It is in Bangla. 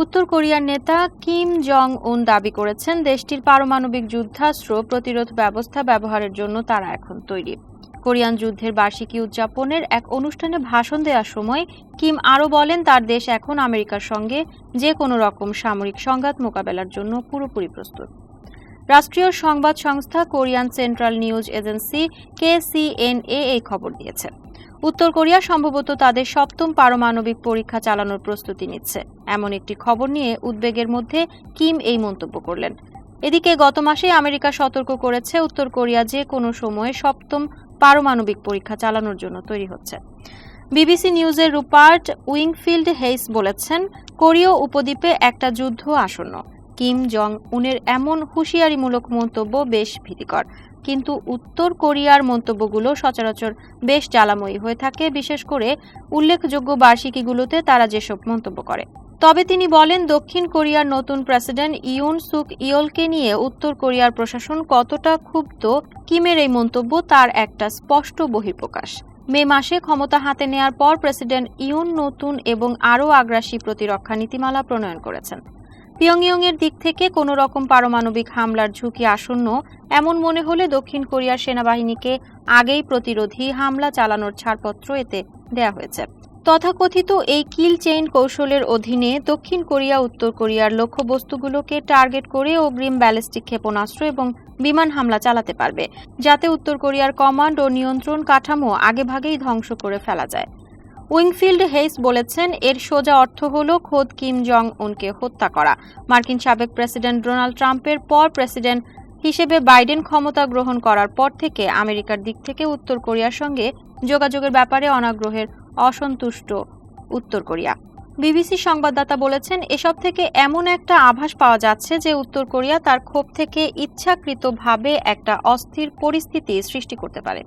উত্তর কোরিয়ার নেতা কিম জং উন দাবি করেছেন, দেশটির পারমাণবিক যুদ্ধাস্ত্র প্রতিরোধ ব্যবস্থা ব্যবহারের জন্য তারা এখন তৈরি। কোরিয়ান যুদ্ধের বার্ষিকী উদযাপনের এক অনুষ্ঠানে ভাষণ দেওয়ার সময় কিম আরও বলেন, তার দেশ এখন আমেরিকার সঙ্গে যে কোনো রকম সামরিক সংঘাত মোকাবেলার জন্য পুরোপুরি প্রস্তুত। রাষ্ট্রীয় সংবাদ সংস্থা Korean Central News Agency KCNA এই খবর দিয়েছে। উত্তর কোরিয়া সম্ভবত তাদের সপ্তম পারমাণবিক পরীক্ষা চালানোর প্রস্তুতি নিচ্ছে। এমন একটি খবর নিয়ে উদ্বেগের মধ্যে কিম এই মন্তব্য করলেন। এদিকে গত মাসে আমেরিকা সতর্ক করেছে উত্তর কোরিয়া যে কোনো সময়ে সপ্তম পারমাণবিক পরীক্ষা চালানোর জন্য তৈরি হচ্ছে। বিবিসি নিউজের রুপার্ট উইংফিল্ড হেইস বলেছেন, কোরীয় উপদ্বীপে একটা যুদ্ধ আসন্ন। কিম জং উনের এমন হুঁশিয়ারিমূলক মন্তব্য বেশ ভীতিকর। কিন্তু উত্তর কোরিয়ার মন্তব্যগুলো সচরাচর বেশ জ্বালাময়ী হয়ে থাকে, বিশেষ করে উল্লেখযোগ্য বার্ষিকীগুলোতে তারা যেসব মন্তব্য করে। তবে তিনি বলেন, দক্ষিণ কোরিয়ার নতুন প্রেসিডেন্ট ইউন সুক ইয়লকে নিয়ে উত্তর কোরিয়ার প্রশাসন কতটা ক্ষুব্ধ কিমের এই মন্তব্য তার একটা স্পষ্ট বহিঃপ্রকাশ। মে মাসে ক্ষমতা হাতে নেয়ার পর প্রেসিডেন্ট ইউন নতুন এবং আরও আগ্রাসী প্রতিরক্ষা নীতিমালা প্রণয়ন করেছেন। পিয়ংইয়ং এর দিক থেকে কোনো রকম পারমাণবিক হামলার ঝুঁকি আসন্ন, এমন মনে হলে দক্ষিণ কোরিয়ার সেনাবাহিনীকে আগেই প্রতিরোধী হামলা চালানোর ছাড়পত্র এতে দেয়া হয়েছে। তথাকথিত এই কিল চেইন কৌশলের অধীনে দক্ষিণ কোরিয়া, উত্তর কোরিয়ার লক্ষ্যবস্তুগুলোকে টার্গেট করে অগ্রিম ব্যালিস্টিক ক্ষেপণাস্ত্র এবং বিমান হামলা চালাতে পারবে, যাতে উত্তর কোরিয়ার কমান্ড ও নিয়ন্ত্রণ কাঠামো আগেভাগেই ধ্বংস করে ফেলা যায়। উইংফিল্ড হেইস বলেছেন, এর সোজা অর্থ হল খোদ কিম জং উনকে হত্যা করা। মার্কিন সাবেক প্রেসিডেন্ট ডোনাল্ড ট্রাম্পের পর প্রেসিডেন্ট হিসেবে বাইডেন ক্ষমতা গ্রহণ করার পর থেকে আমেরিকার দিক থেকে উত্তর কোরিয়ার সঙ্গে যোগাযোগের ব্যাপারে অনাগ্রহের অসন্তুষ্ট উত্তর কোরিয়া। বিবিসি সংবাদদাতা বলেছেন, এসব থেকে এমন একটা আভাস পাওয়া যাচ্ছে যে উত্তর কোরিয়া তার ক্ষোভ থেকে ইচ্ছাকৃতভাবে একটা অস্থির পরিস্থিতি সৃষ্টি করতে পারে।